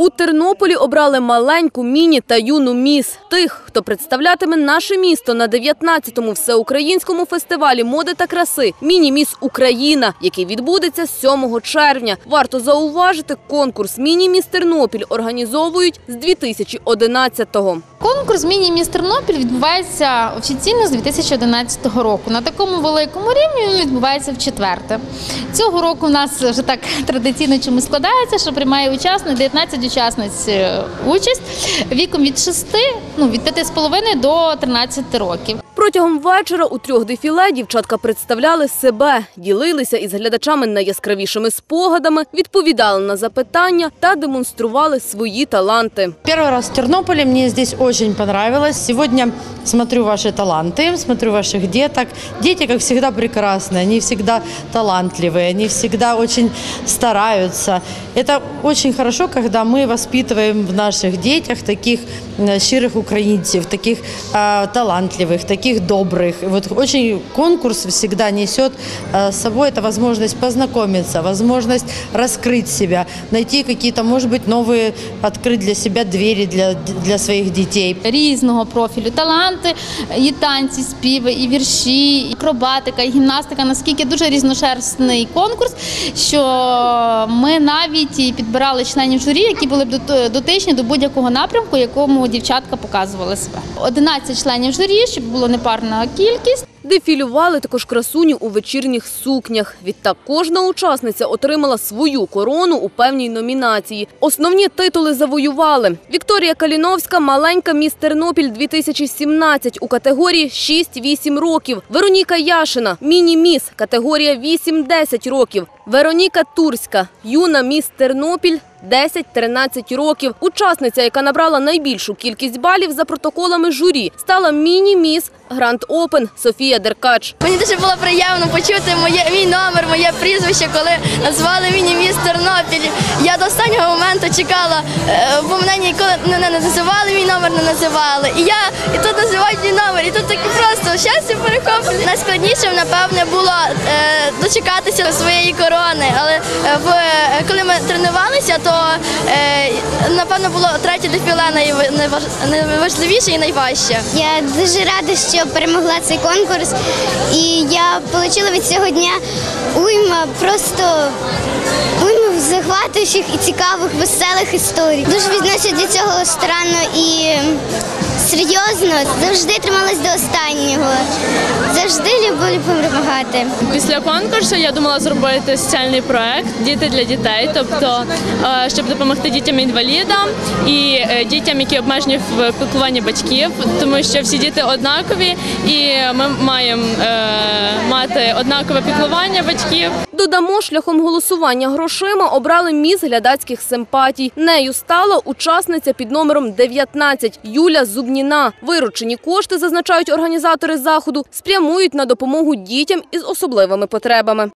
У Тернополі обрали маленьку, міні та юну міс. Тих, хто представлятиме наше місто на 19-му всеукраїнському фестивалі моди та краси «Міні-міс Україна», який відбудеться 7 червня. Варто зауважити, конкурс «Міні-міс Тернопіль» організовують з 2011-го. Конкурс «Міні-міс Тернопіль» відбувається офіційно з 2011 року. На такому великому рівні він відбувається в четверте. Цього року у нас вже так традиційно чомусь складається, що приймає учасник 19 учасниць е, участь. Віком від 6, ну від 5,5 до 13 років. Протягом вечора у трьох дефіле дівчатка представляли себе, ділилися із глядачами найяскравішими спогадами, відповідали на запитання та демонстрували свої таланти. Первый раз в Тернополе, мне здесь очень понравилось. Сегодня смотрю ваши таланты, смотрю ваших деток. Дети, как всегда, прекрасные, они всегда талантливые, они всегда очень стараются. Это очень хорошо, когда мы воспитываем в наших детях таких э, щирых украинцев, таких э, талантливых, таких добрых. И Вот очень конкурс всегда несет э, с собой это возможность познакомиться, возможность раскрыть себя, найти какие-то, может быть, новые, открыть для себя двери для, для своих детей. різного профілю таланти, і танці, співи, і вірші, і акробатика, і гімнастика. Наскільки дуже різношерстний конкурс, що ми навіть і підбирали членів журі, які були б дот- дотичні до будь-якого напрямку, якому дівчатка показували себе. 11 членів журі, щоб було непарна кількість. Дефілювали також красуні у вечірніх сукнях. Відтак кожна учасниця отримала свою корону у певній номінації. Основні титули завоювали. Вікторія Каліновська – маленька міс Тернопіль 2017 у категорії 6-8 років. Вероніка Яшина – міні-міс, категорія 8-10 років. Вероніка Турська – юна міс Тернопіль 10-13 років. Учасниця, яка набрала найбільшу кількість балів за протоколами журі, стала міні-міс Гранд Опен Софія Деркач. Мені дуже було приємно почути моє мій номер, моє прізвище, коли назвали мені міс Тернопіль. Я до останнього моменту чекала, е, бо мене ніколи не, не називали, мій номер не називали. І я і тут називають мій номер, і тут таке просто щастя перехоплює. Найскладнішим, напевне, було е, дочекатися своєї корони. Але е, в, е, коли ми тренувалися, то е, напевно було третє дефіле найва- найваж- найважливіше і найважче. Я дуже рада, що перемогла цей конкурс, і я отримала від цього дня уйма просто уйма захватуючих і цікавих, веселих історій. Дуже відношусь до цього странно і серйозно. Завжди трималась до останнього. Завжди люблю перемагати. Після конкурсу я думала зробити соціальний проект Діти для дітей, тобто е, щоб допомогти дітям-інвалідам і е, дітям, які обмежені в піклуванні батьків, тому що всі діти однакові, і ми маємо е, мати однакове піклування батьків. Додамо, шляхом голосування грошима обрали міс глядацьких симпатій. Нею стала учасниця під номером 19 Юля Зубніна. Виручені кошти, зазначають організатори заходу, спрямують на допомогу дітям із особливими потребами.